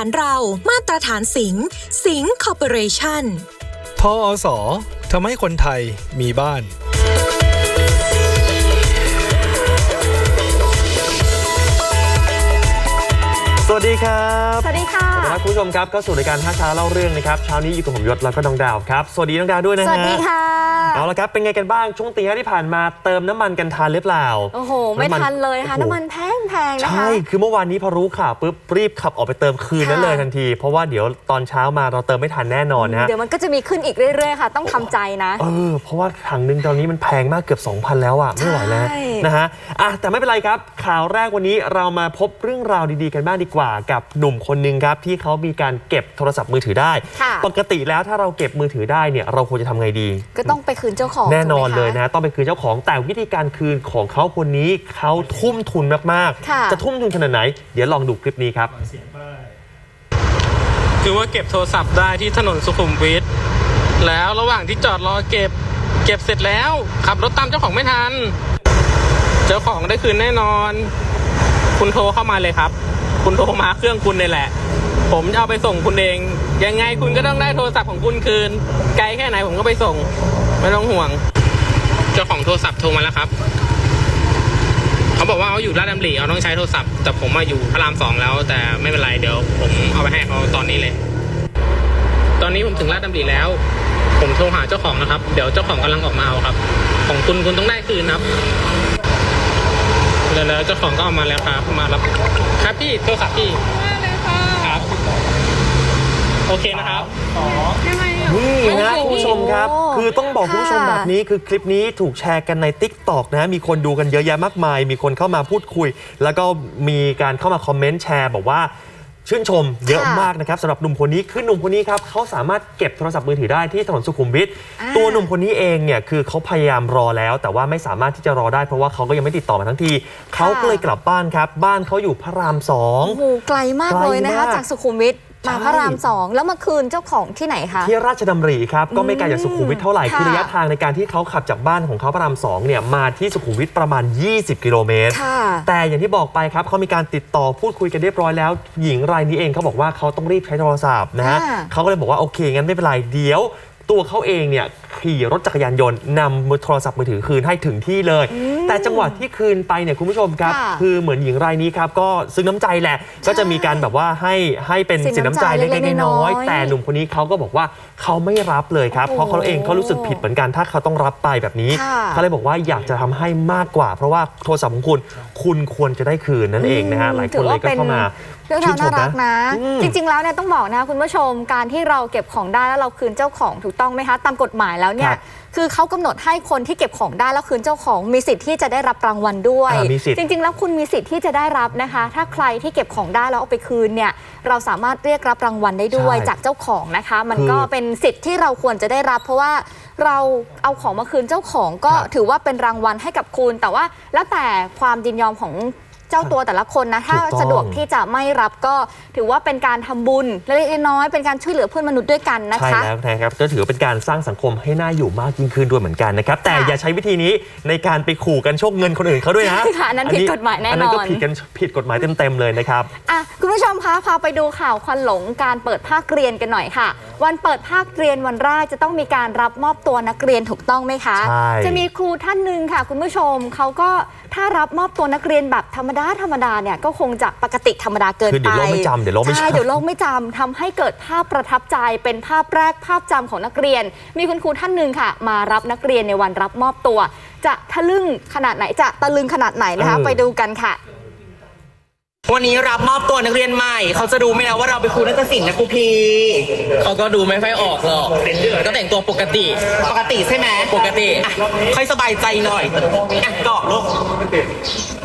มาตรฐานเรามาตรฐานสิงห์สิงห์คอร์ปอเรชั่นทออสอทำให้คนไทยมีบ้านสวัสดีครับ สวัสดีค่ะสวัสดีครับคุณผู้ชมครับเข้าสู่รายการท่าช้าเล่าเรื่องนะครับเช้านี้อยู่กับผมยศแล้วก็น้องดาวครับ สวัสดีน้องดาวด้วยนะสฮะวัสดีค่ะ เอาละครับ เป็นไงกันบ้าง ช่วงตีห้าที่ผ่านมาเติมน้ำมันกันทานหรือเปล่า โอ้โห ไม่ทันเลยค่ะโอ้โหน้ำมันแพงแพงๆนะคะ ใช่ คือเมื่อวานนี้พอรู้ข่าวปุ๊บรีบขับออกไปเติมคืนนั้นค่ะเลยทันที เพราะว่าเดี๋ยวตอนเช้ามาเราเติมไม่ทันแน่นอนนะฮะเดี๋ยวมันก็จะมีขึ้นอีกเรื่อยๆค่ะ ต้องทำใจนะเออเพราะว่าถังหนึงตอนนี้มันแพงมากเกือบ2,000แล้วอะไม่ไหวแล้วใช่นะฮะอะแต่ไม่เป็นไรครับ ข่าวแรกวันนี้เรามาพบเรื่องราวดีๆกันบ้างดีกว่า กับหนุ่มคนหนึ่งครับที่เขามีการเก็บโทรศัพท์มือถือได้ค่ะปกติแล้วถ้าเราเก็บมือถือได้เนี่ยเราควรจะทำไงดี ก็ต้องไปคืนเจ้าของแน่นอนถูกไหมคะเลยนะ ต้องไปคืนเจ้าของแต่วิธีการคืนของเขาคนนี้เขาทุ่มทุนมากค่ะๆจะทุ่มทุนขนาดไหน เดี๋ยวลองดูคลิปนี้ครับคือว่าเก็บโทรศัพท์ได้ที่ถนนสุขุมวิทแล้วระหว่างที่จอดรอเก็บ เก็บเสร็จแล้วขับรถตามเจ้าของไม่ทัน เจ้าของได้คืนแน่นอน คุณโทรเข้ามาเลยครับ คุณโทรมาเครื่องคุณนี่แหละ ผมจะเอาไปส่งคุณเอง ยังไงคุณก็ต้องได้โทรศัพท์ของคุณคืน ไกลแค่ไหนผมก็ไปส่ง ไม่ต้องห่วง เจ้าของโทรศัพท์โทรมาแล้วครับ เขาบอกว่าเขาอยู่ลาดดำริเขาต้องใช้โทรศัพท์ แต่ผมมาอยู่พระรามสองแล้ว แต่ไม่เป็นไรเดี๋ยว ผมเอาไปให้เขาตอนนี้เลย ตอนนี้ผมถึงลาดดำริแล้ว ผมโทรหาเจ้าของนะครับ เดี๋ยวเจ้าของกำลังออกมาเอาครับ ของคุณคุณต้องได้คืนครับแล้วแล้วเจ้าของก็เอามาแล้วครับ มารับ ครับพี่โทรศัพท์พี่ครับ โอเคนะครับนี่นะโอ้โหคุณผู้ชมครับ คือต้องบอกคุณผู้ชมค่ะแบบนี้คือคลิปนี้ถูกแชร์กันใน t ิ k t o k นะ มีคนดูกันเยอะแยะมากมาย มีคนเข้ามาพูดคุย แล้วก็มีการเข้ามาคอมเมนต์แชร์บอกว่าชื่นชมเยอะค่ะมากนะครับสำหรับหนุ่มคนนี้คือหนุ่มคนนี้ครับเขาสามารถเก็บโทรศัพท์มือถือได้ที่ถนนสุขุมวิทอ่าตัวหนุ่มคนนี้เองเนี่ยคือเขาพยายามรอแล้ว แต่ว่าไม่สามารถที่จะรอได้เพราะว่าเขาก็ยังไม่ติดต่อมาทั้งทีเขาก็เลยกลับบ้านครับ บ้านเขาอยู่พระรามสองโอ้โหไกลมากไกลเลยนะคะมากจากสุขุมวิท มาใช่พระรามสองแล้วมาคืนเจ้าของที่ไหนคะ ที่ราชดำริครับ ก็ไม่ไกลจากสุขุมวิทเท่าไหร่ค่ะคือระยะทางในการที่เขาขับจากบ้านของเขาพระรามสองเนี่ยมาที่สุขุมวิทประมาณ 20 กิโลเมตร ค่ะแต่อย่างที่บอกไปครับเขามีการติดต่อพูดคุยกันเรียบร้อยแล้ว หญิงรายนี้เองเขาบอกว่าเขาต้องรีบใช้โทรศัพท์นะฮะอ่าเขาก็เลยบอกว่าโอเคงั้นไม่เป็นไรเดี๋ยว ตัวเขาเองเนี่ยขี่รถจักรยานยนต์นำโทรศัพท์มือถือคืนให้ถึงที่เลย แต่จังหวะที่คืนไปเนี่ยคุณผู้ชมครับ ค่ะคือเหมือนหญิงรายนี้ครับก็ซึ้งน้ำใจแหละ ก็จะมีการแบบว่าให้ให้เป็นสิสินนน้ำน้ำใจใจเล็กเล็กๆๆน้อยน้อยๆๆแต่หนุ่มคนนี้เขาก็บอกว่าเขาไม่รับเลยครับโอ้เพราะเขาเองเขารู้สึกผิดเหมือนกันถ้าเขาต้องรับไปแบบนี้ ค่ะ เขาเลยบอกว่าอยากจะทำให้มากกว่า เพราะว่าโทรศัพท์ของคุณคุณควรจะได้คืนนั่นเองนะฮะหลายคนเลยก็เข้ามาเรื่องราวน่ารักนะอืม จริง ๆ แล้วเนี่ยต้องบอกนะคะคุณผู้ชมการที่เราเก็บของได้แล้วเราคืนเจ้าของถูกต้องไหมคะตามกฎหมายแล้วเนี่คยรับ คือเขากำหนดให้คนที่เก็บของได้แล้วคืนเจ้าของมีสิทธิ์ที่จะได้รับรางวัลด้วย อ่ามีสิทธิ์ จริง ๆ แล้วคุณมีสิทธิ์ที่จะได้รับนะคะ ถ้าใครที่เก็บของได้แล้วเอาไปคืนเนี่ยเราสามารถเรียกรับรางวัลได้ด้วยใช่จากเจ้าของนะคะ มันคือก็เป็นสิทธิ์ที่เราควรจะได้รับ เพราะว่าเราเอาของมาคืนเจ้าของก็ครับ ถือว่าเป็นรางวัลให้กับคุณ แต่ว่าแล้วแต่ความยินยอมของ เจ้าตัวแต่ละคนนะ ถ้าถูกต้องสะดวกที่จะไม่รับก็ถือว่าเป็นการทำบุญเล็กๆน้อยๆเป็นการช่วยเหลือเพื่อนมนุษย์ด้วยกันนะใช่คะ แล้วนะครับก็ถือว่าเป็นการสร้างสังคมให้น่าอยู่มากยิ่งขึ้นด้วยเหมือนกันนะครับ แต่ค่ะอย่าใช้วิธีนี้ในการไปขู่กันโชคเงินคนอื่นเขาด้วยนะใช่ค่ะอันนั้นผิดกฎหมายแน่นอนอันนั้นก็ผิดกันผิดกฎหมายเต็มๆเลยนะครับ อะคุณผู้ชมคะพาไปดูข่าวควันหลงการเปิดภาคเรียนกันหน่อยค่ะ วันเปิดภาคเรียนวันแรกจะต้องมีการรับมอบตัวนักเรียนถูกต้องไหมคะ ใช่จะมีครูท่านหนึ่งค่ะ คุณผู้ชมเขาก็ ถ้ารับมอบตัวนักเรียนแบบธรรมดาธรรมดาเนี่ยก็คงจะปกติธรรมดาเกินคือไปเดี๋ยวโลกไม่จำเดี๋ยวโลกไม่จำ ใช่เดี๋ยวโลกไม่จำทำให้เกิดภาพประทับใจเป็นภาพแรกภาพจำของนักเรียน มีคุณครูท่านหนึ่งค่ะ มารับนักเรียนในวันรับมอบตัว จะทะลึ่งขนาดไหนจะตะลึงขนาดไหนนะคะเออ ไปดูกันค่ะ วันนี้รับมอบตัวนักเรียนใหม่ เขาจะรู้ไหมนะว่าเราเป็นครูนักศิลป์นะครูพีเขาก็ดูไม่ค่อยออกหรอก ก็แต่งตัวปกติ ปกติใช่ไหมปกติอะค่อยสบายใจหน่อยอะเกาะลูกเอ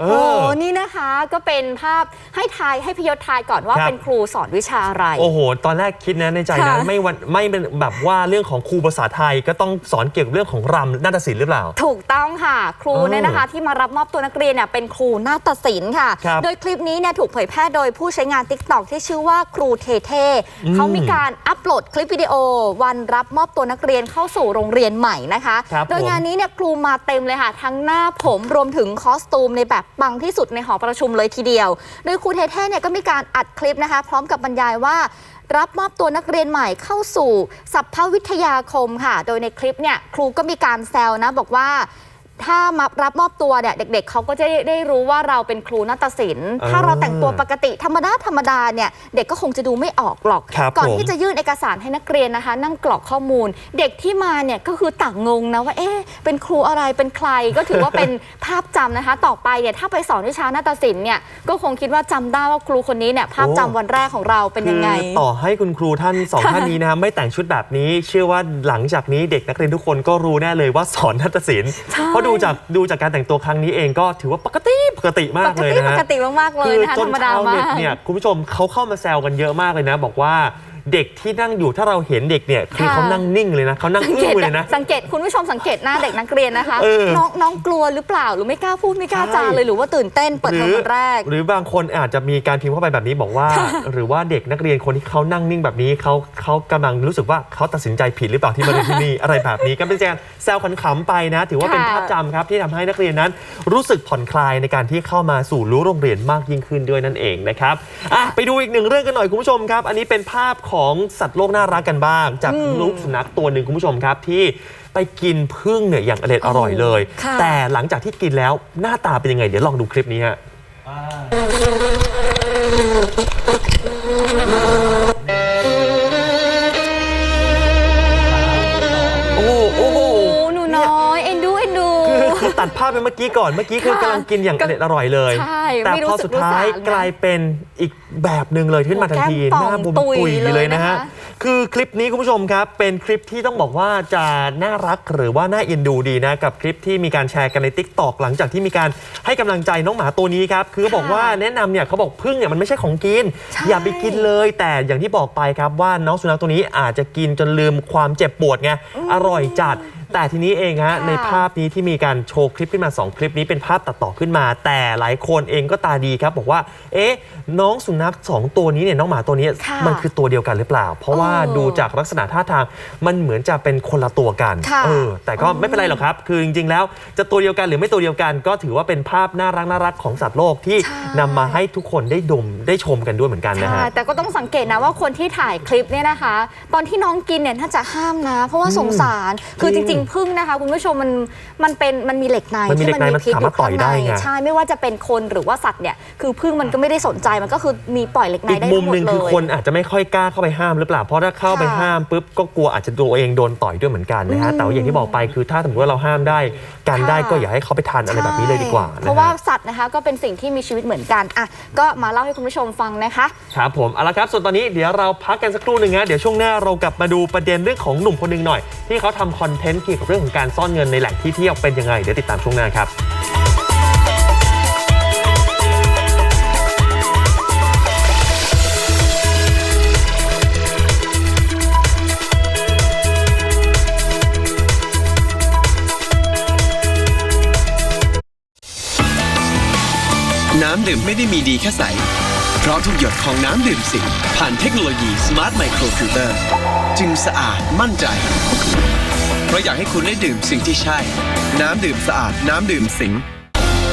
โอ้อนี่นะคะก็เป็นภาพให้ทายให้พยศทายก่อนว่าครับ เป็นครูสอนวิชาอะไร โอ้โห ตอนแรกคิดนะในใจนะ ค่ะ ไม่วันไม่เป็นแบบว่าเรื่องของครูภาษาไทยก็ต้องสอนเกี่ยวกับเรื่องของรำนาฏศิลป์หรือเปล่า ถูกต้องค่ะ ครูเออเนี่ยนะคะ ที่มารับมอบตัวนักเรียนเนี่ยเป็นครูนาฏศิลป์ค่ะ ครับโดยคลิปนี้เนี่ยถูกเผยแพร่โดยผู้ใช้งาน t ิ k t o k ที่ชื่อว่าครูเทเทเขามีการอัปปลดคลิปวิดีโอ วันรับมอบตัวนักเรียนเข้าสู่โรงเรียนใหม่นะคะ ครับโดยผม งานนี้เนี่ยครูมาเต็มเลยค่ะ ทั้งหน้าผมรวมถึงคอสตูมในแบบปังที่สุดในหอประชุมเลยทีเดียว โดยครูเท่เนี่ยก็มีการอัดคลิปนะคะ พร้อมกับบรรยายว่ารับมอบตัวนักเรียนใหม่เข้าสู่สัพพวิทยาคมค่ะ โดยในคลิปเนี่ยครูก็มีการแซวนะบอกว่า ถ้ามารับมอบตัวเนี่ยเด็กๆเขาก็จะได้ได้รู้ว่าเราเป็นครูนาฏศิลป์ อ่าถ้าเราแต่งตัวปกติธรรมดาธรรมดาเนี่ยเด็กก็คงจะดูไม่ออกหรอก ครับก่อนผมที่จะยื่นเอกสารให้นักเรียนนะคะ นั่งกรอกข้อมูล เด็กที่มาเนี่ยก็คือต่างงงนะว่าเอ๊ะเป็นครูอะไรเป็นใครก็ถือว่า เป็นภาพจำนะคะ ต่อไปเนี่ยถ้าไปสอนวิชานาฏศิลป์เนี่ยก็คงคิดว่าจำได้ว่าครูคนนี้เนี่ยภาพจำวันแรกของเราเป็นยังไง คือต่อให้คุณครูท่านสองท่านนี้นะฮะไม่แต่งชุดแบบนี้ เชื่อว่าหลังจากนี้เด็กนักเรียนทุกคนก็รู้แน่เลยว่าสอนนาฏศิลป์ใช่ เพราะดูจากดูจากการแต่งตัวครั้งนี้เองก็ถือว่าปกติปกติมากปกเลยตินะปฮะกติมากๆเลยนะคะจธนรรมดาชาวมาเน็ตกเนี่ยคุณผู้ชมเขาเข้ามาแซวกันเยอะมากเลยนะ บอกว่า เด็กที่นั่งอยู่ถ้าเราเห็นเด็กเนี่ยคือค่ะ เขานั่งนิ่งเลยนะเขานั่งสังอึ้เกงตเลยนะ สังเกตคุณผู้ชมสังเกตหน้าเด็กนักเรียนนะคะ เออน้องน้องกลัวหรือเปล่าหรือไม่กล้าพูดไม่กล้าจาใช่ เลยหรือว่าตื่นเต้นเปิดเทอมวันแรก หรือบางคนอาจจะมีการพิมพ์เข้าไปแบบนี้บอกว่า หรือว่าเด็กนักเรียนคนที่เขานั่งนิ่งแบบนี้เขาเขากำลังรู้สึกว่าเขาตัดสินใจผิดหรือเปล่าที่มาเรียนที่นี่ อะไรแบบนี้ก็เป็นการแซวขำๆไปนะ ถือว่าเป็นค่ะ ภาพจำครับที่ทำให้นักเรียนนั้น รู้สึกผ่อนคลายในการที่เข้ามาสู่รู้โรงเรียนมากยิ่งขึ้นด้วยนั่นเองนะครับอะไปดูอีกหนึ่งเรื่องกันหน่อยคุณผู้ชมครับ อันนี้เป็นภาพของสัตว์โลกน่ารักกันบ้าง จากลูกสุนัขตัวหนึ่งคุณผู้ชมครับที่ไปกินพึ่งเนี่ยอย่างอร่อยอร่อยเลยค่ะแต่หลังจากที่กินแล้วหน้าตาเป็นยังไง เดี๋ยวลองดูคลิปนี้ฮะ ดภาพไปเมื่อกี้ก่อนเมื่อกี้คือค่ะกำลังกินอย่างอร่อยอร่อยเลย ใช่แต่ไม่รู้พอสึกสุดท้ายรู้สารนะ กลายเป็นอีกแบบหนึ่งเลยขึ้นมาทันทีแก้มป่องหน้าบุมตุ๋ยตุยเลยนะฮะเลยนะคะคือคลิปนี้คุณผู้ชมครับเป็นคลิปที่ต้องบอกว่าจะน่ารักหรือว่าน่าเอ็นดูดีนะกับคลิปที่มีการแชร์กันใน t ิ k t o k หลังจากที่มีการให้กำลังใจน้องหมาตัวนี้ครับคือเขาบอกว่าแนะนำเนี่ยเขาบอกพึ่งเนี่ยมันไม่ใช่ของกิน ใช่ อย่าไปกินเลยแต่อย่างที่บอกไปครับว่าน้องสุนัขตัวนี้อาจจะกินจนลืมความเจ็บปวดไงอร่อยจัด แต่ทีนี้เองฮะค่ะในภาพนี้ที่มีการโชว์คลิปขึ้นมา 2 คลิปนี้เป็นภาพตัดต่อขึ้นมา แต่หลายคนเองก็ตาดีครับ บอกว่า เอ๊ะ น้องสุนัขสองตัวนี้เนี่ยน้องหมาตัวนี้ค่ะมันคือตัวเดียวกันหรือเปล่า เพราะว่าเออดูจากลักษณะท่าทางมันเหมือนจะเป็นคนละตัวกันค่ะเออแต่ก็ไม่เป็นไรหรอกครับ คือจริงๆแล้วจะตัวเดียวกันหรือไม่ตัวเดียวกัน ก็ถือว่าเป็นภาพน่ารักน่ารักของสัตว์โลกที่ใช่นำมาให้ทุกคนได้ดมได้ชมกันด้วยเหมือนกันนะใช่ฮะแต่ก็ต้องสังเกตนะว่าคนที่ถ่ายคลิปเนี่ยนะคะ ตอนที่น้องกินเนี่ยน่าจะห้ามนะ เพราะว่าสงสารคือจจริงริงๆพึ่งนะคะ คุณผู้ชมมันมันเป็นมันมีเหล็กในมันมีที่เหล็กในมันพิษสามารถต่อยได้ไงใช่ไม่ว่าจะเป็นคนหรือว่าสัตว์เนี่ยคือพึ่งมันก็ไม่ได้สนใจมันก็คือมีปล่อยเหล็กในอีกได้มุทั้มงหมหดนึ่งเลคือยคนอาจจะไม่ค่อยกล้าเข้าไปห้ามหรือเปล่าเพราะถ้าเข้าไปค่ะห้ามปุ๊บก็กลัวอาจจะตัวเองโดนต่อยด้วยเหมือนกันนะฮะอืมแต่ว่าอย่างที่บอกไปคือถ้าสมมติว่าเราห้ามได้กันได้ค่ะก็อย่าให้เขาไปทานอะไรแบบนี้เลยดีกว่าใช่นะเพราะว่าฮะสัตว์นะคะก็เป็นสิ่งที่มีชีวิตเหมือนกันอะก็มาเล่าให้คุณผู้ชมฟังนะคะครับผมเอาละครับส่วนตอนนี้เดี๋ยวเราพักกันสักครู่หนึ่งนะเดี๋ยวช่วงหน้าเรากลับมาดูประเด็นเรื่องของหนุ่มคนหนึ่งหน่อย ที่เขาทำคอนเทนต์เกี่ยวกับเรื่องของการซ่อนเงินในแหล่งที่เที่ยวเป็นยังไงเดี๋ยวติดตามช่วงหน้าครับน้ำดื่มไม่ได้มีดีแค่ใส เพราะทุกหยดของน้ำดื่มสิงผ่านเทคโนโลยี Smart Micro Filter จึงสะอาดมั่นใจ เพราะอยากให้คุณได้ดื่มสิ่งที่ใช่ น้ำดื่มสะอาด น้ำดื่มสิง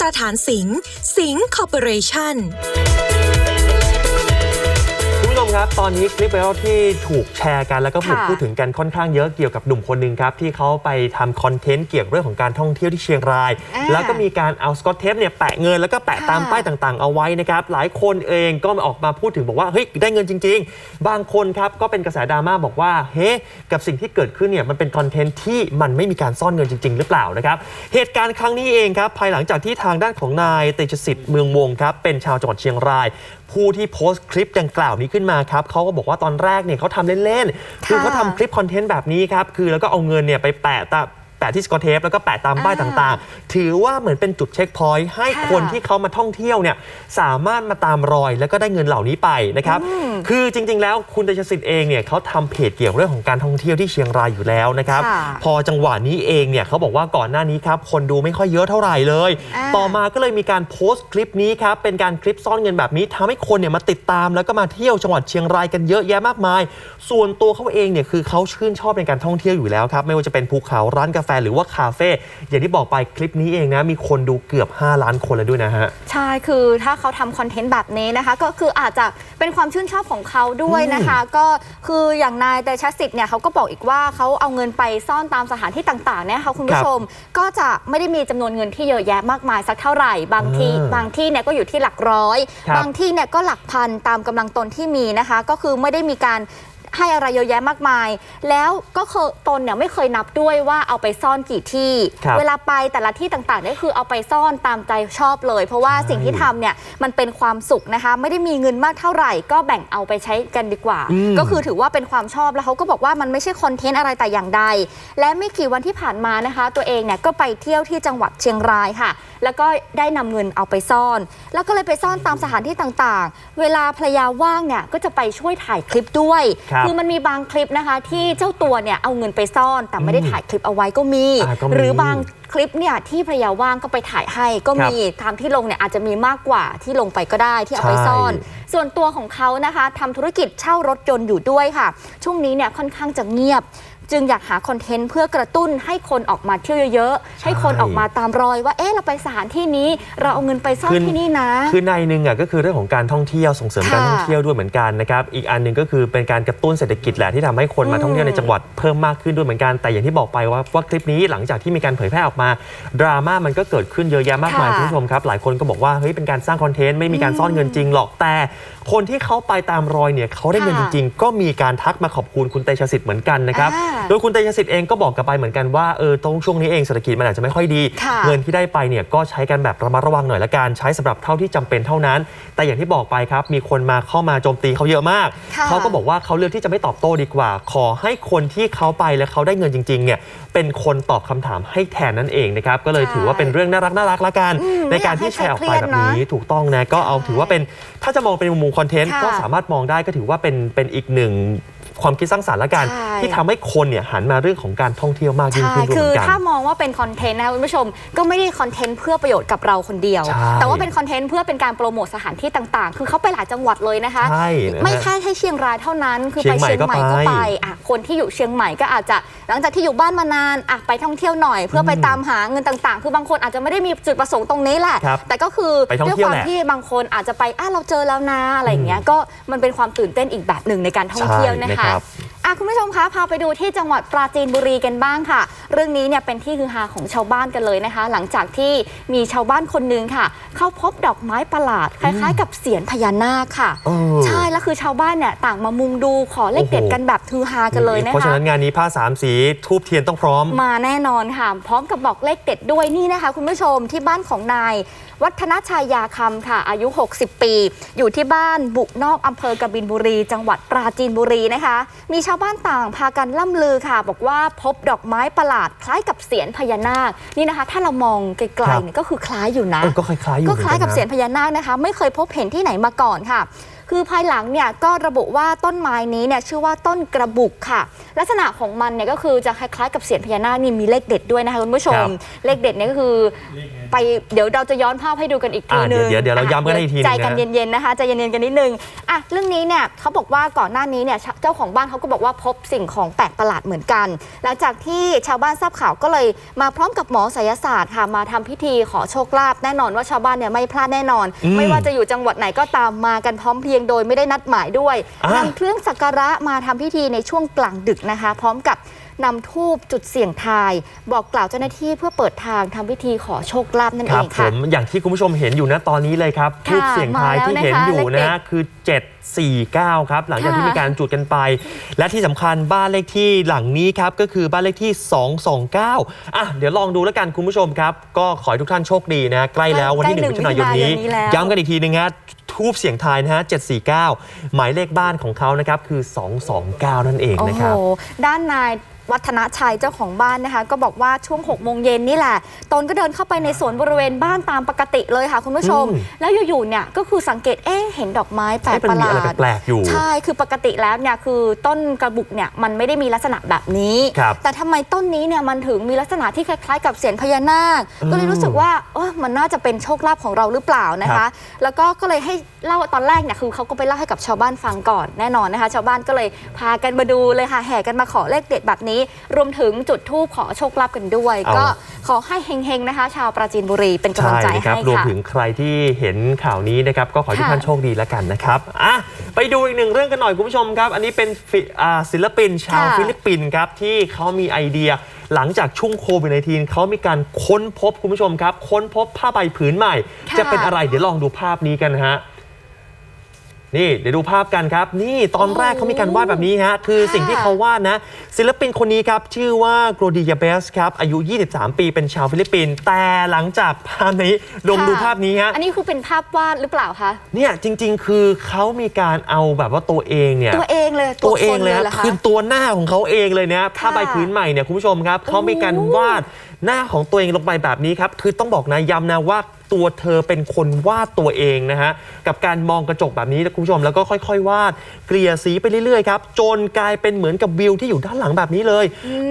ตรฐานสิงห์สิงห์คอร์ปอเรชั่น คุณผู้ชมมครับ ตอนนี้คลิปไวรัลที่ถูกแชร์กันแล้วก็ถูกค่ะพูดถึงกันค่อนข้างเยอะเกี่ยวกับหนุ่มคนหนึ่งครับ ที่เขาไปทำคอนเทนต์เกี่ยวกับเรื่องของการท่องเที่ยวที่เชียงรายอ่าแล้วก็มีการเอาสกอตเทปเนี่ยแปะเงินแล้วก็แปะค่ะตามป้ายต่างๆ เอาไว้นะครับ หลายคนเองก็ออกมาพูดถึงบอกว่าเฮ้ยได้เงินจริง ๆ บางคนครับก็เป็นกระแสดราม่าบอกว่าเฮ้กับสิ่งที่เกิดขึ้นเนี่ยมันเป็นคอนเทนต์ที่มันไม่มีการซ่อนเงินจริง ๆ หรือเปล่านะครับเหตุการณ์ครั้งนี้เองครับภายหลังจากที่ทางด้านของนายเตชสิทธิ์เมืองวงครับเป็นชาวจังหวัดเชียงราย ผู้ที่โพสต์คลิปดังกล่าวนี้ขึ้นมาครับเขาก็บอกว่าตอนแรกเนี่ยเขาทำเล่นๆ คือเขาทำคลิปคอนเทนต์แบบนี้ครับ คือแล้วก็เอาเงินเนี่ยไปแปะตา มแปะที่สกอตเทปแล้วก็แปะตามป้ายอ่าต่างๆ ถือว่าเหมือนเป็นจุดเช็คพอยต์ให้ค่ะคนที่เขามาท่องเที่ยวเนี่ยสามารถมาตามรอยแล้วก็ได้เงินเหล่านี้ไปนะครับคือจริงๆ แล้วคุณเตชสิทธิ์เองเนี่ยเขาทำเพจเกี่ยวเรื่องของการท่องเที่ยวที่เชียงรายอยู่แล้วนะครับ ค่ะพอจังหวะนี้เองเนี่ยเขาบอกว่าก่อนหน้านี้ครับคนดูไม่ค่อยเยอะเท่าไหร่เลย อ่า ต่อมาก็เลยมีการโพสต์คลิปนี้ครับเป็นการคลิปซ่อนเงินแบบนี้ทำให้คนเนี่ยมาติดตามแล้วก็มาเที่ยวจังหวัดเชียงรายกันเยอะแยะมากมาย ส่วนตัวเขาเองเนี่ยคือเขาชื่นชอบในการท่องเที่ยวอยู่แล้วครับไม่ว่าจะเป็นภูเขาร้านกาแฟหรือว่าคาเฟ่อย่างที่บอกไปคลิปนี้เองนะ มีคนดูเกือบ 5 ล้านคนแล้วด้วยนะฮะ ใช่ คือถ้าเขาทำคอนเทนต์แบบนี้นะคะ ก็คืออาจจะเป็นความชื่นชอบของเขาด้วยนะคะ ก็คืออย่างนายเตชะสิทธิ์เนี่ยเขาก็บอกอีกว่าเขาเอาเงินไปซ่อนตามสถานที่ต่างๆเนี่ยค่ะคุณผู้ชมก็จะไม่ได้มีจำนวนเงินที่เยอะแยะมากมายสักเท่าไหร่ บางทีอ่าบางที่เนี่ยก็อยู่ที่หลักร้อยครับบางที่เนี่ยก็หลักพันตามกำลังตนที่มีนะคะ ก็คือไม่ได้มีการ ให้อะไรเยอะแยะมากมาย แล้วก็เคยตนเนี่ยไม่เคยนับด้วยว่าเอาไปซ่อนกี่ที่ ครับเวลาไปแต่ละที่ต่างๆเนี่ยคือเอาไปซ่อนตามใจชอบเลย เพราะว่าใช่สิ่งที่ทำเนี่ยมันเป็นความสุขนะคะ ไม่ได้มีเงินมากเท่าไหร่ ก็แบ่งเอาไปใช้กันดีกว่า อืม ก็คือถือว่าเป็นความชอบแล้วเขาก็บอกว่ามันไม่ใช่คอนเทนต์อะไรแต่อย่างใด และไม่กี่วันที่ผ่านมานะคะ ตัวเองเนี่ยก็ไปเที่ยวที่จังหวัดเชียงรายค่ะ แล้วก็ได้นำเงินเอาไปซ่อน แล้วก็เลยไปซ่อนตามสถานที่ต่างๆ เวลาภรรยาว่างเนี่ยก็จะไปช่วยถ่ายคลิปด้วยครับอมันมีบางคลิปนะคะ ที่เจ้าตัวเนี่ยเอาเงินไปซ่อนแต่ไม่ได้ถ่ายคลิปเอาไว้ก็มี อ่าก็มี หรือบางคลิปเนี่ยที่ภรรยาว่างก็ไปถ่ายให้ก็มีตามที่ลงเนี่ยอาจจะมีมากกว่าที่ลงไปก็ได้ที่เอาไปซ่อน ใช่ ส่วนตัวของเขานะคะทำธุรกิจเช่ารถยนต์อยู่ด้วยค่ะ ช่วงนี้เนี่ยค่อนข้างจะเงียบ จึงอยากหาคอนเทนต์เพื่อกระตุ้นให้คนออกมาเที่ยวเยอะๆ ให้คนออกมาตามรอยว่าเอ๊ะเราไปสถานที่นี้เราเอาเงินไปซ่อนที่นี่นะ คือในหนึ่งอะก็คือเรื่องของการท่องเที่ยวส่งเสริมค่ะการท่องเที่ยวด้วยเหมือนกันนะครับอีกอันหนึ่งก็คือเป็นการกระตุ้นเศรษฐกิจแหละที่ทำให้คนมาอืมท่องเที่ยวในจังหวัดเพิ่มมากขึ้นด้วยเหมือนกันแต่อย่างที่บอกไปว่าว่าคลิปนี้หลังจากที่มีการเผยแพร่ออกมาดราม่ามันก็เกิดขึ้นเยอะแยะมากมายค่ะ คุณผู้ชมครับหลายคนก็บอกว่าเฮ้ยเป็นการสร้างคอนเทนต์ไม่มีการซ่อนเงินจริงหรอกแต่คนที่เขาไปตามรอยเนี่ยเขาได้เงินจค่ะริง ๆ ก็มีการทักมาขอบคุณคุณเตชะสิทธิ์เหมือนกันนะครับ อ่าโดยคุณเตชะสิทธิ์เองก็บอกกลับไปเหมือนกันว่าเออตรงช่วงนี้เองเศรษฐกิจมันอาจจะไม่ค่อยดี ค่ะ เงินที่ได้ไปเนี่ยก็ใช้กันแบบระมัดระวังหน่อยละกันใช้สำหรับเท่าที่จำเป็นเท่านั้น แต่อย่างที่บอกไปครับ มีคนมาเข้ามาโจมตีเขาเยอะมาก ค่ะ เขาก็บอกว่าเขาเลือกที่จะไม่ตอบโต้ดีกว่า ขอให้คนที่เขาไปแล้วเขาได้เงินจริงๆเนี่ยเป็นคนตอบคำถามให้แทนนั่นเองนะครับก็เลยถือว่าเป็นเรื่องน่ารักน่ารักละกัน อืมในการที่แชร์ออกไปแบบนี้ถูกต้องนะก็เอาถือว่าเป็นถ้าจะมองเป็นมุมคอนเทนต์ค่ะก็สามารถมองได้ก็ถือว่าเป็นเป็นอีกหนึ่ง ความคิดสร้างสรรค์ละกัน ใช่ ที่ทำให้คนเนี่ยหันมาเรื่องของการท่องเที่ยวมากยิ่งใช่ขึ้นด้วยคืเหอมือนกัน ถ้ามองว่าเป็นคอนเทนต์นะคะคุณผู้ชม ก็ไม่ได้คอนเทนต์เพื่อประโยชน์กับเราคนเดียว ใช่แต่ว่าเป็นคอนเทนต์เพื่อเป็นการโปรโมทสถานที่ต่างๆ คือเขาไปหลายจังหวัดเลยนะคะ ใช่นะฮะไม่แค่ให้เชียงรายเท่านั้น คือเชีไปยงใหม่เชียงใหม่ก็ก็ไปไปอะคนที่อยู่เชียงใหม่ก็อาจจะหลังจากที่อยู่บ้านมานานอะไปท่องเที่ยวหน่อย เพื่อไปตามหาเงินต่างๆ คือบางคนอาจจะไม่ได้มีจุดประสงค์ตรงนี้แหละ ครับแต่ก็คือไปท่องด้วยเที่ยวความแหละ ที่บางคนอาจจะไปอะเราเจอแล้วนะอะไรอย่างเงี้ย ก็มันเป็นความตื่นเต้นอีกแบบหนึ่งในการท่องเที่ยวนะใช่คะนะครับ อะคุณผู้ชมคะพาไปดูที่จังหวัดปราจีนบุรีกันบ้างค่ะ เรื่องนี้เนี่ยเป็นที่ฮือฮาของชาวบ้านกันเลยนะคะ หลังจากที่มีชาวบ้านคนหนึงค่ะ เข้าพบดอกไม้ประหลาด คล้ายๆ กับเสียญพญานาคค่ะ เออ ใช่แล้วคือชาวบ้านเนี่ยต่างมามุงดูขอเลขเด็ดโอ้โหกันแบบฮือฮากันเลยนะเพราะฉะคะ นั้นงานนี้ผ้าสามสีทูบเทียนต้องพร้อม มาแน่นอนค่ะ พร้อมกับบอกเลขเด็ดด้วยนี่นะคะ คุณผู้ชมที่บ้านของนาย วัฒนชัยยาคำค่ะ อายุ 60 ปี อยู่ที่บ้านบุกนอกอำเภอกบินบุรี จังหวัดปราจีนบุรีนะคะ มีชาวบ้านต่างพากันล่ำลือค่ะ บอกว่าพบดอกไม้ประหลาดคล้ายกับเสียญพญานาคนี่นะคะ ถ้าเรามองไกลครัๆบเนี่ยก็คือคล้ายอยู่นะเออก็คล้ายๆอยู่ก็คล้ายกับหมือนเสียญพญานาคนะคะ ไม่เคยพบเห็นที่ไหนมาก่อนค่ะ คือภายหลังเนี่ยก็ระบุว่าต้นไม้นี้เนี่ยชื่อว่าต้นกระบุกค่ะ ลักษณะของมันเนี่ยก็คือจะคล้ายๆกับเสียญพญานาคนี่มีเลขเด็ดด้วยนะคะคุณผู้ชครัมบเลขเด็ดเนี่ยก็คือ ไปเดี๋ยวเราจะย้อนภาพให้ดูกันอีกทีอะนึงเดี๋ยวเดี๋ยวเราย้ำกันให้อีกทีนึงใจกันนะ เย็นๆนะคะใจเย็นๆกันนิดนึงอะเรื่องนี้เนี่ยเขาบอกว่าก่อนหน้านี้เนี่ยเจ้าของบ้านเขาก็บอกว่าพบสิ่งของแปลกประหลาดเหมือนกัน หลังจากที่ชาวบ้านทราบข่าวก็เลยมาพร้อมกับหมอไสยศาสตร์ค่ะมาทำพิธีขอโชคลาภแน่นอนว่าชาวบ้านเนี่ยไม่พลาดแน่นอน อืม ไม่ว่าจะอยู่จังหวัดไหนก็ตามมากันพร้อมเพรียงยงโดยไม่ได้นัดหมายด้วยอะนำเครื่องสักการะมาทำพิธีในช่วงกลางดึกนะคะ พร้อมกับ นำทูบจุดเสี่ยงทาย บอกกล่าวเจ้าหน้าที่เพื่อเปิดทางทำพิธีขอโชคลาภนั่นคเอรับงผค่ะ มอย่างที่คุณผู้ชมเห็นอยู่นะตอนนี้เลยครับค่ะทูปเสียงทายมาแล้วที่เห็นนะคะอยู่เลนะขฮะเด็ดคือ 749 ครับ หลังจากที่ค่ะ มีการจุดกันไป และที่สำคัญบ้านเลขที่หลังนี้ครับ ก็คือบ้านเลขที่ 229 อะ เดี๋ยวลองดูแล้วกันคุณผู้ชมครับ ก็ขอให้ทุกท่านโชคดีนะ ใกล้แล้ววันที่ใกล้1มิถุนายนนี้มิถุนายนนี้แล้ว ย้ำกันอีกทีนึงฮะทูบเสียงทายนะฮะ749 หมายเลขบ้านของเขานะครับคือ 229 นั่นเองโอ้นะโห ครับ ด้านนาย วัฒนชัยเจ้าของบ้านนะคะ ก็บอกว่าช่วง6โมงเย็นนี่แหละตนก็เดินเข้าไปในสวนบริเวณบ้านตามปกติเลยค่ะคุณผู้ชมอืมแล้วอยู่ๆเนี่ยก็คือสังเกตเอ๊ะเห็นดอกไม้แปลกเอ๊ะมันประหมีลาอะไรดแปลกๆอยู่ใช่คือปกติแล้วเนี่ยคือต้นกระบุกเนี่ยมันไม่ได้มีลักษณะแบบนี้ครับแต่ทำไมต้นนี้เนี่ยมันถึงมีลักษณะที่คล้ายๆ กับเสียญพญานาค ก็เลยรู้สึกว่าเออมันน่าจะเป็นโชคลาภของเราหรือเปล่านะครัคะบแล้วก็ก็เลยให้เล่าตอนแรกเนี่ยคือเขาก็ไปเล่าให้กับชาวบ้านฟังก่อนแน่นอนนะคะ ชาวบ้านก็เลยพากันมาดูเลยค่ะแห่กันมาขอเลขเด็ดแบบนี้รวมถึงจุดธูปขอโชคลาภกันด้วย เอา ก็ขอให้เฮงๆนะคะ ชาวปราจีนบุรีเป็นกำลังใจช่นะครับให้รวมค่ะ ถึงใครที่เห็นข่าวนี้นะครับก็ขอให้ทุกค่ะท่านโชคดีแล้วกันนะครับอะไปดูอีกหนึ่งเรื่องกันหน่อยคุณผู้ชมครับ อันนี้เป็นฟิอ่าศิลปินชาวค่ะฟิลิปปินส์ครับที่เขามีไอเดีย หลังจากช่วงโควิด -19 เขามีการค้นพบคุณผู้ชมครับ ค้นพบผ้าใบผืนใหม่ ค่ะ จะเป็นอะไรเดี๋ยวลองดูภาพนี้กันนะฮะ นี่เดี๋ยวดูภาพกันครับ นี่ตอนแรกเขามีการวาดแบบนี้ฮะคือสิ่งที่เขาวาดนะ ศิลปินคนนี้ครับ ชื่อว่าโกรดิยาเบสครับ อายุ 23 ปีเป็นชาวฟิลิปปินส์แต่หลังจากภาพนี้ลงดูภาพนี้ฮะอันนี้คือเป็นภาพวาดหรือเปล่าคะเนี่ยจริง ๆ คือเขามีการเอาแบบว่าตัวเองเนี่ยตัวเองเลยตัวเองคนเลยเหฮะรอคะคือตัวหน้าของเขาเองเลยเนี่ยผ้าใบค่ะพื้นใหม่เนี่ยคุณผู้ชมครับเขามีการโอ้วาดหน้าของตัวเองลงไปแบบนี้ครับคือต้องบอกนะย้ำนะว่า ตัวเธอเป็นคนวาดตัวเองนะฮะกับการมองกระจกแบบนี้นะคุณผู้ชมแล้วก็ค่อยๆ วาดเกลี่ยสีไปเรื่อยๆครับจนกลายเป็นเหมือนกับวิวที่อยู่ด้านหลังแบบนี้เลย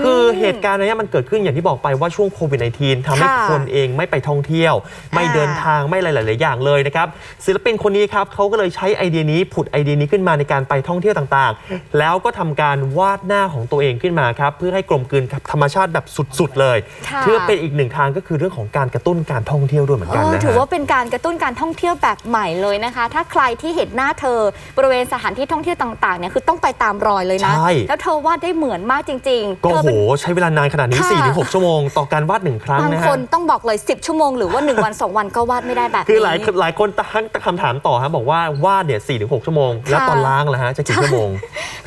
คือเหตุการณ์เนี้ยมันเกิดขึ้นอย่างที่บอกไปว่าช่วงโควิด -19 ทำให้ค่ะคนเองไม่ไปท่องเที่ยว ไม่เดินอ่าทางไม่หลายๆอย่างเลยนะครับศิลปินคนนี้ครับเขาก็เลยใช้ไอเดียนี้ผุดไอเดียนี้ขึ้นมาในการไปท่องเที่ยวต่างๆ แล้วก็ทำการวาดหน้าของตัวเองขึ้นมาครับเพื่อให้กลมกลืนกับธรรมชาติแบบสุดๆเลยค่ะเพื่อเป็นอีกหนึ่งทางก็คือเรื่องของการกระตุ้นการท่องเที่ยวด้วยเหมือนกันเออนะถือฮะว่าเป็นการกระตุ้นการท่องเที่ยวแบบใหม่เลยนะคะ ถ้าใครที่เห็นหน้าเธอบริเวณสถานที่ท่องเที่ยวต่างๆเนี่ยคือต้องไปตามรอยเลยนะ ใช่ แล้วเธอวาดได้เหมือนมากจริงๆก็เธอโห เป็น ใช้เวลานานขนาดนี้ค่ะ4-6ชั่วโมงต่อการวาดหนึ่งครั้งบางนะคฮะ นต้องบอกเลย 10 ชั่วโมงหรือว่า 1 วัน 2 วันก็วาดไม่ได้แบบนี้ คือหลายหลายคนตั้งคำถามต่อฮะบอกว่าวาดเนี่ยสี่ถึงหกชั่วโมง แล้วตอนล้างล่ะฮะจะกี่ชั่วโมง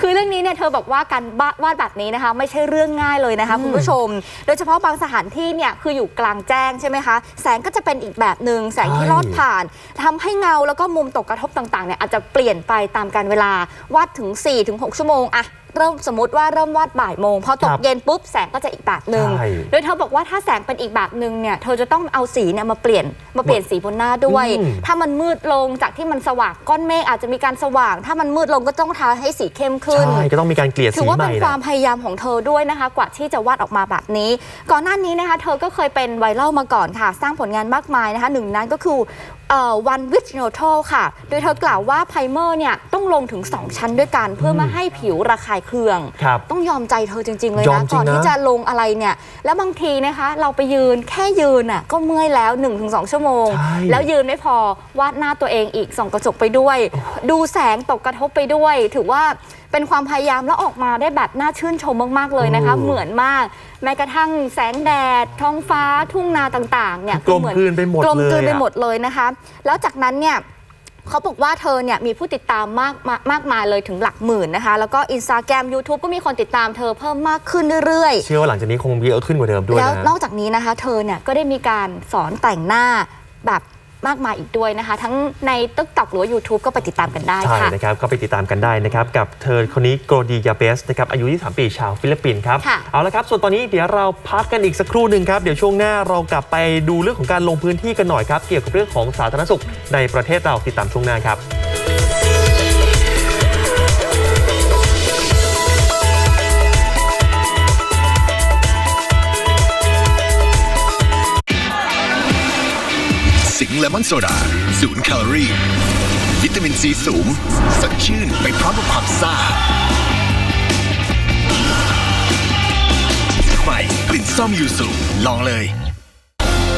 คือเรื่องนี้เนี่ยเธอบอกว่าการวาดวาดแบบนี้นะคะ ไม่ใช่เรื่องง่ายเลยนะคะคุณผู้ชม โดยเฉพาะบางสถานที่เนี่ยคืออยู่กลางแจ้งใช่ไหมคะ แสงก็จะเป็นอีกแบบหนึ่งแสงที่ลอดผ่านทำให้เงาแล้วก็มุมตกกระทบต่างๆเนี่ยอาจจะเปลี่ยนไปตามการเวลาวาดถึง4-6ชั่วโมงอะ เริ่มสมมติว่าเริ่มวาดบ่ายโมงพอตคกรับเย็นปุ๊บแสงก็จะอีกแบบหนึ่งใช่ โดยเธอบอกว่าถ้าแสงเป็นอีกแบบหนึ่งเนี่ยเธอจะต้องเอาสีเนี่ยมาเปลี่ยนมาเปลี่ยนสีบนหน้าด้วย อืม ถ้ามันมืดลงจากที่มันสว่างก้อนเมฆอาจจะมีการสว่าง ถ้ามันมืดลงก็ต้องทาให้สีเข้มขึ้น ใช่ก็ต้องมีการเกลี่ยถืสีอว่าใหเป็ม่นนะความพยายามของเธอด้วยนะคะ กว่าที่จะวาดออกมาแบบนี้ ก่อนหน้านี้นะคะ เธอก็เคยเป็นไวรัลมาก่อนค่ะ สร้างผลงานมากมายนะคะ หนึ่งนั้นก็คือเอ่อ one with no t o ค่ะ โดยเธอกล่าวว่าไพรเมอร์เนี่ยต้อง ลงถึง 2 ชั้นด้วยกัน เพื่อไม่ให้ผิวระคายเคือง ครับ ต้องยอมใจเธอจริง ๆ เลยยอมนะ จริงก่อนที่นะ จะลงอะไรเนี่ย แล้วบางทีนะคะ เราไปยืนแค่ยืนอะก็เมื่อยแล้ว 1-2 ชั่วโมง ใช่แล้วยืนไม่พอวาดหน้าตัวเองอีกส่องกระจกไปด้วย ดูแสงตกกระทบไปด้วย ถือว่าเป็นความพยายามแล้วออกมาได้แบบน่าชื่นชมมากๆเลยนะคะโอ้เหมือนมาก แม้กระทั่งแสงแดด ท้องฟ้าทุ่งนาต่างๆเนี่ยกลมเหกลืนไปหมดกลมกลืนเลยอะไปหมดเลยนะคะ แล้วจากนั้นเนี่ย เขาบอกว่าเธอเนี่ยมีผู้ติดตามมากมามากมายเลยถึงหลักหมื่นนะคะ แล้วก็อินสตาแกรม YouTube ก็มีคนติดตามเธอเพิ่มมากขึ้นเรื่อยๆ เชื่อว่าหลังจากนี้คงเยอะขึ้นกว่าเดิมด้วยแล้วนะนอกจากนี้นะคะ เธอเนี่ยก็ได้มีการสอนแต่งหน้าแบบ มากมายอีกด้วยนะคะ ทั้งในติ๊กต็อกหรือว่า YouTube ก็ไปติดตามกันได้ใช่ค่ะ นะครับก็ไปติดตามกันได้นะครับ กับเธอคนนี้โกรดียาเบสนะครับอายุ 23 ปีชาวฟิลิปปินส์ครับ ค่ะ เอาละครับ ส่วนตอนนี้เดี๋ยวเราพักกันอีกสักครู่หนึ่งครับ เดี๋ยวช่วงหน้าเรากลับไปดูเรื่องของการลงพื้นที่กันหน่อยครับ เกี่ยวกับเรื่องของสาธารณสุขในประเทศเราติดตามช่วงหน้าครับ เลมอนโซดาศูนย์แคลอรี่วิตามินซีสูงสดชื่นไปพร้อมกับความซ่าใหม่กลิ่นส้มยูสุลองเลย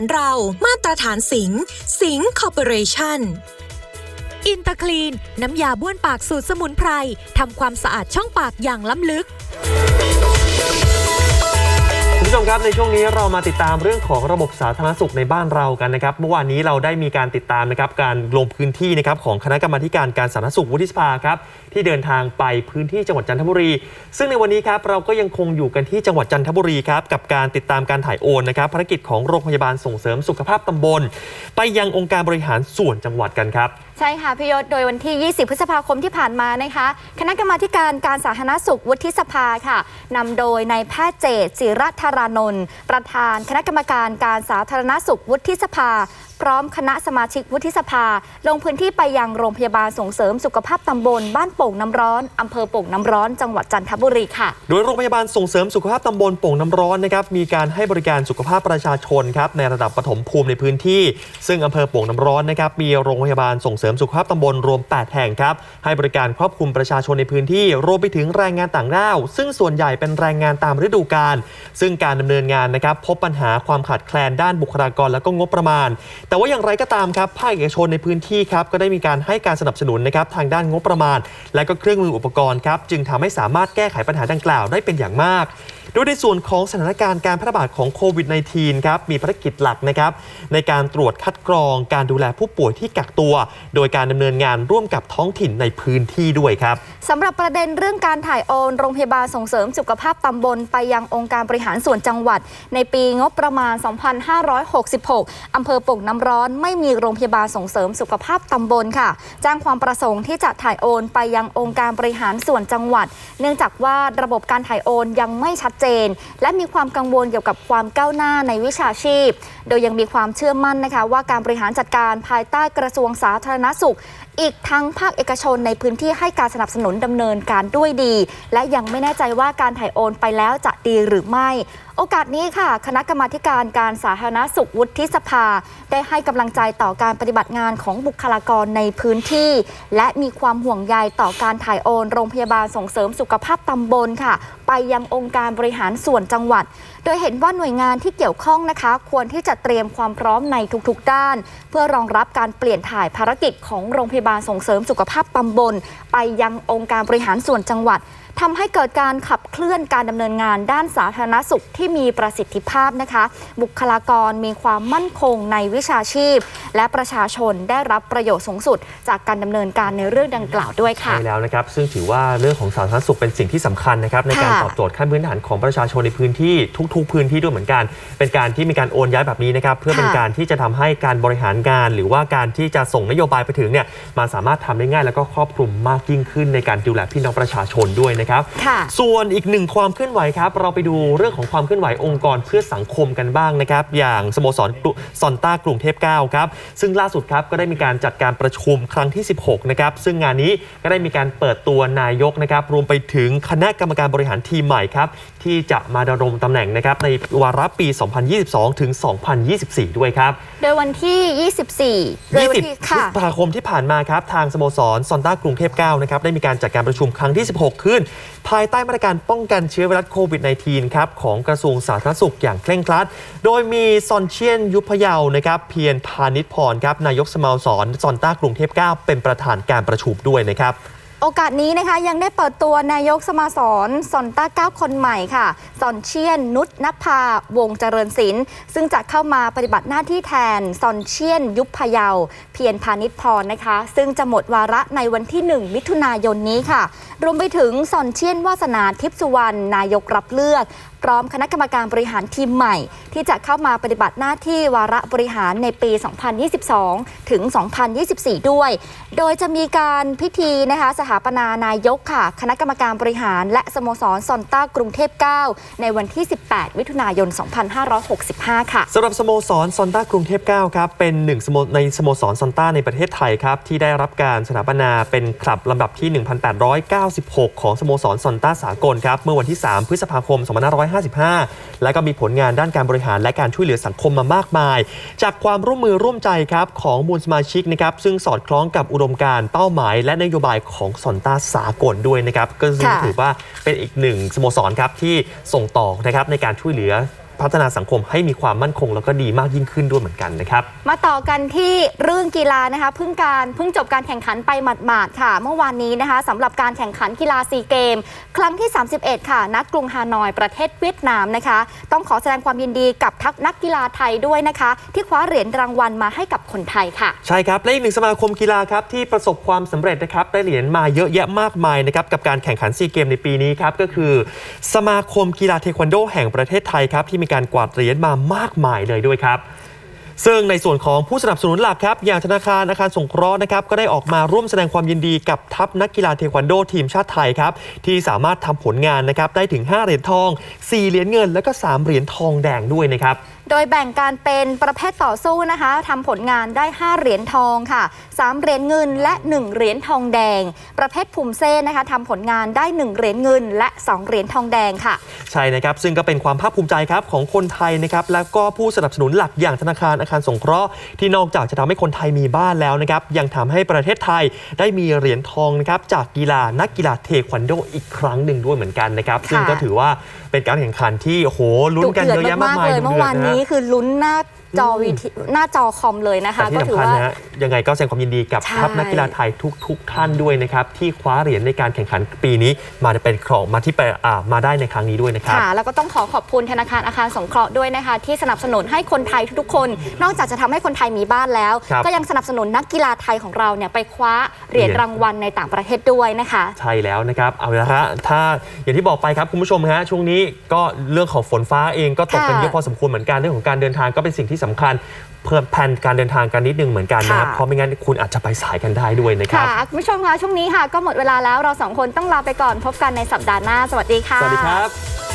านเรา มาตรฐานสิงห์สิงห์คอร์ปอเรชั่นอินเตอร์คลีน น้ำยาบ้วนปากสูตรสมุนไพร ทำความสะอาดช่องปากอย่างล้ำลึก ผู้ชมครับในช่วงนี้เรามาติดตามเรื่องของระบบสาธารณสุขในบ้านเรากันนะครับ เมื่อวานนี้เราได้มีการติดตามนะครับการลงพื้นที่นะครับของคณะกรรมาการการสาธารณสุขวุฒิสภาครับที่เดินทางไปพื้นที่จังหวัดจันทบุรี ซึ่งในวันนี้ครับเราก็ยังคงอยู่กันที่จังหวัดจันทบุรีครับกับการติดตามการถ่ายโอนนะครับภารกิจของโรงพยาบาลส่งเสริมสุขภาพตำบล ไปยังองค์การบริหารส่วนจังหวัดกันครับ ใช่ค่ะพิยศโดยวันที่ 20 พฤษภาคมที่ผ่านมานะคะ คณะกรรมาการการสาธารณสุขวุฒิสภาค่ะนำโดยนายแพทย์เจตศิรธารานนท์ประธานคณะกรรมการการสาธารณสุขวุฒิสภา พร้อมคณะสมาชิกวุฒิสภา ลงพื้นที่ไปยังโรงพยาบาลส่งเสริมสุขภาพตำบล บ้านโป่งน้ำร้อนอำเภอโป่งน้ำร้อน จังหวัดจันทบุรีค่ะ โดยโรงพยาบาลส่งเสริมสุขภาพตำบลโป่งน้ำร้อนนะครับมีการให้บริการสุขภาพประชาชนครับในระดับปฐมภูมิในพื้นที่ ซึ่งอำเภอโป่งน้ำร้อนนะครับมีโรงพยาบาลส่งเสริมสุขภาพตำบลรวม 8 แห่งครับให้บริการครอบคลุมประชาชนในพื้นที่ รวมไปถึงแรงงานต่างด้าวซึ่งส่วนใหญ่เป็นแรงงานตามฤดูกาลซึ่งการดำเนินงานนะครับพบปัญหาความขาดแคลนด้านบุคลากรและก็งบประมาณแต่ว่าอย่างไรก็ตามครับภาคเอกชนในพื้นที่ครับก็ได้มีการให้การสนับสนุนนะครับทางด้านงบประมาณ และก็เครื่องมืออุปกรณ์ครับจึงทำให้สามารถแก้ไขปัญหาดังกล่าวได้เป็นอย่างมากโดยในส่วนของสถานการณ์การแพร่ระบาดของโควิด -19 ครับมีภารกิจหลักนะครับในการตรวจคัดกรองการดูแลผู้ป่วยที่กักตัว โดยการดำเนินงานร่วมกับท้องถิ่นในพื้นที่ด้วยครับสำหรับประเด็นเรื่องการถ่ายโอนโรงพยาบาลส่งเสริมสุขภาพตำบลไปยังองค์การบริหารส่วนจังหวัด ในปีงบประมาณ 2566 อำเภอปงน้ำร้อนไม่มีโรงพยาบาลส่งเสริมสุขภาพตำบลค่ะแจ้งความประสงค์ที่จะถ่ายโอนไปยังองค์การบริหารส่วนจังหวัด เนื่องจากว่าระบบการถ่ายโอนยังไม่ชัดเจน และมีความกังวลเกี่ยวกับความก้าวหน้าในวิชาชีพ โดยยังมีความเชื่อมั่นนะคะว่าการบริหารจัดการภายใต้กระทรวงสาธารณสุข อีกทั้งภาคเอกชนในพื้นที่ให้การสนับสนุนดำเนินการด้วยดี และยังไม่แน่ใจว่าการถ่ายโอนไปแล้วจะดีหรือไม่ โอกาสนี้ค่ะ คณะกรรมาการการสาธารณสุขวุฒิสภา ได้ให้กำลังใจต่อการปฏิบัติงานของบุคลากรในพื้นที่ และมีความห่วงใยต่อการถ่ายโอนโรงพยาบาลส่งเสริมสุขภาพตำบลค่ะ ไปยังองค์การบริหารส่วนจังหวัด โดยเห็นว่าหน่วยงานที่เกี่ยวข้องนะคะ ควรที่จะเตรียมความพร้อมในทุกๆ ด้าน เพื่อรองรับการเปลี่ยนถ่ายภารกิจของโรงพยาบาลส่งเสริมสุขภาพตำบล ไปยังองค์การบริหารส่วนจังหวัด ทำให้เกิดการขับเคลื่อนการดำเนินงานด้านสาธารณสุขที่มีประสิทธิภาพนะคะ บุคลากรมีความมั่นคงในวิชาชีพ และประชาชนได้รับประโยชน์สูงสุด จากการดำเนินการในเรื่องดังกล่าวด้วยค่ะใช่แล้วนะครับ ซึ่งถือว่าเรื่องของสาธารณสุขเป็นสิ่งที่สำคัญนะครับในการค่ะตอบโจทย์ขั้นพื้นฐานของประชาชนในพื้นที่ทุก ๆ พื้นที่ด้วยเหมือนกัน เป็นการที่มีการโอนย้ายแบบนี้นะครับเพื่อเป็นค่ะการที่จะทำให้การบริหารงาน หรือว่าการที่จะส่งนโยบายไปถึงเนี่ยมาสามารถทำได้ง่ายแล้วก็ครอบคลุมมากยิ่งขึ้นในการดูแลพี่น้องประชาชนด้วยนะครับค่ะส่วนอีกหนึ่งความเคลื่อนไหวครับ เราไปดูเรื่องของความเคลื่อนไหวองค์กรเพื่อสังคมกันบ้างนะครับ อย่างสโมสรกรุซอนต้ากรุงเทพ9ครับ ซึ่งล่าสุดครับก็ได้มีการจัดการประชุมครั้งที่ 16 นะครับ ซึ่งงานนี้ก็ได้มีการเปิดตัวนายกนะครับ รวมไปถึงคณะกรรมการบริหารทีมใหม่ครับที่จะมาดำรงตำแหน่งนะครับในวาระปี 2022 ถึง 2024 ด้วยครับ โดยวันที่ 24โดยวันที่20พฤค่ะ ษภาคมที่ผ่านมาครับ ทางสโมสรซอนต้ากรุงเทพ9นะครับได้มีการจัดการประชุมครั้งที่ 16 ขึ้น ภายใต้มาตรการป้องกันเชื้อไวรัสโควิด -19 ครับของกระทรวงสาธารณสุขอย่างเคร่งครัด โดยมีซอนเชียนยุพเยาวนะครับเพียรพาณิชพรครับนายกสโมสรซอนต้ากรุงเทพ9เป็นประธานการประชุมด้วยนะครับ โอกาสนี้นะคะยังได้เปิดตัวนายกสมาสรซอนต้าเก้าคนใหม่ค่ะซอนเชียน นุชนภาวงเจริญศิลป์ซึ่งจะเข้ามาปฏิบัติหน้าที่แทนซอนเชียน ยุพพยาวเพียรพาณิชพรนะคะ ซึ่งจะหมดวาระในวันที่ 1 มิถุนายนนี้ค่ะ รวมไปถึงซอนเชียนวาสนาทิพย์สุวรรณนายกรับเลือก พร้อมคณะกรรมการบริหารทีมใหม่ ที่จะเข้ามาปฏิบัติหน้าที่วาระบริหารในปี 2022 ถึง 2024 ด้วย โดยจะมีการพิธีนะคะสถาปนานายกค่ะ คณะกรรมการบริหาร และสโมสรซอนต้ากรุงเทพ 9 ในวันที่ 18 มิถุนายน 2565 ค่ะสำหรับสโมสรซอนต้ากรุงเทพ 9 ครับ เป็นหนึ่งสโมในสโมสรซอนต้าในประเทศไทยครับ ที่ได้รับการสถาปนาเป็นคลับลำดับที่ 1896 ของสโมสรซอนต้าสากลครับ เมื่อวันที่ 3 พฤษภาคม 2 5 5 2555 และก็มีผลงานด้านการบริหารและการช่วยเหลือสังคมมามากมาย จากความร่วมมือร่วมใจครับของมูลสมาชิกนะครับซึ่งสอดคล้องกับอุดมการณ์เป้าหมาย และนโยบายของซอนต้าสากลด้วยนะครับก็ซึ่งค่ะถือว่าเป็นอีกหนึ่งสโมสรครับที่ส่งต่อนะครับในการช่วยเหลือ พัฒนาสังคมให้มีความมั่นคง แล้วก็ดีมากยิ่งขึ้นด้วยเหมือนกันนะครับ มาต่อกันที่เรื่องกีฬานะคะเพิ่งการเพิ่งจบการแข่งขันไปหมาดๆค่ะ เมื่อวานนี้นะคะสำหรับการแข่งขันกีฬาซีเกม ครั้งที่ 31 ค่ะณกรุงฮานอยประเทศเวียดนามนะคะ ต้องขอแสดงความยินดีกับทัพนักกีฬาไทยด้วยนะคะ ที่คว้าเหรียญรางวัลมาให้กับคนไทยค่ะ ใช่ครับและอีกหนึ่งสมาคมกีฬาครับที่ประสบความสำเร็จนะครับได้เหรียญมาเยอะแยะมากมายนะครับกับการแข่งขันซีเกมในปีนี้ครับก็คือ สมาคมกีฬาเทควันโด แห่งประเทศไทยครับที่มีการกวาดเหรียญมามากมายเลยด้วยครับ ซึ่งในส่วนของผู้สนับสนุนหลักครับ อย่างธนาคารอาคารสงเคราะห์นะครับก็ได้ออกมาร่วมแสดงความยินดีกับทัพนักกีฬาเทควันโดทีมชาติไทยครับที่สามารถทำผลงานนะครับได้ถึง 5 เหรียญทอง 4 เหรียญเงิน และก็ 3 เหรียญทองแดงด้วยนะครับ โดยแบ่งการเป็นประเภทต่อสู้นะคะทำผลงานได้ 5 เหรียญทองค่ะ 3 เหรียญเงินและ 1 เหรียญทองแดง ประเภทภูมิเซ่นะคะทำผลงานได้ 1 เหรียญเงิน และ 2 เหรียญทองแดงค่ะ ใช่นะครับ ซึ่งก็เป็นความภาคภูมิใจครับของคนไทยนะครับ และก็ผู้สนับสนุนหลักอย่างธนาคารอาคารสงเคราะห์ที่นอกจากจะทำให้คนไทยมีบ้านแล้วนะครับ ยังทำให้ประเทศไทยได้มีเหรียญทองนะครับจากกีฬานักกีฬาเทควันโดอีกครั้งหนึ่งด้วยเหมือนกันนะครับ ซึ่งก็ถือว่าเป็นการแข่งขันที่โอ้โหลุ้นดุกันเดือเยดอะแยะมากมากมายๆเลยดุเมื่อดืดวานนะฮะนี้คือลุ้นหน้า จอวีทีหน้าจอคอมเลยนะคะ แต่ที่ก็ถือสำคัญว่า นะฮะยังไงก็แสดงความยินดีกับใช่ ทัพนักกีฬาไทยทุกๆทท่านด้วยนะครับ ที่คว้าเหรียญในการแข่งขันปีนี้มาเป็นของมาที่ไปอ่ามาได้ในครั้งนี้ด้วยนะครับ ค่ะ แล้วก็ต้องขอขอบคุณธนาคารอาคารสงเคราะห์ด้วยนะคะ ที่สนับสนุนให้คนไทยทุกๆคน นอกจากจะทำให้คนไทยมีบ้านแล้ว ครับก็ยังสนับสนุนนักกีฬาไทยของเราเนี่ยไปคว้าเหรียญเหรียญ รางวัลในต่างประเทศด้วยนะคะ ใช่แล้วนะครับ เอาละฮะถ้าอย่างที่บอกไปครับคุณผู้ชมฮะช่วงนี้ก็เรื่องของฝนฟ้าเองก็ตกกันค่ะ เยอะพอสมควรเหมือนกันเรื่องของการเดินทางก็เป็นสิ่งที่สำคัญเพิ่มแผนการเดินทางกันนิดนึงเหมือนกันนะครับค่ะเพราะไม่งั้นคุณอาจจะไปสายกันได้ด้วยนะครับค่ะคุณผู้ชมคะช่วงนี้ค่ะ ก็หมดเวลาแล้วเราสองคนต้องลาไปก่อนพบกันในสัปดาห์หน้า สวัสดีค่ะ สวัสดีครับ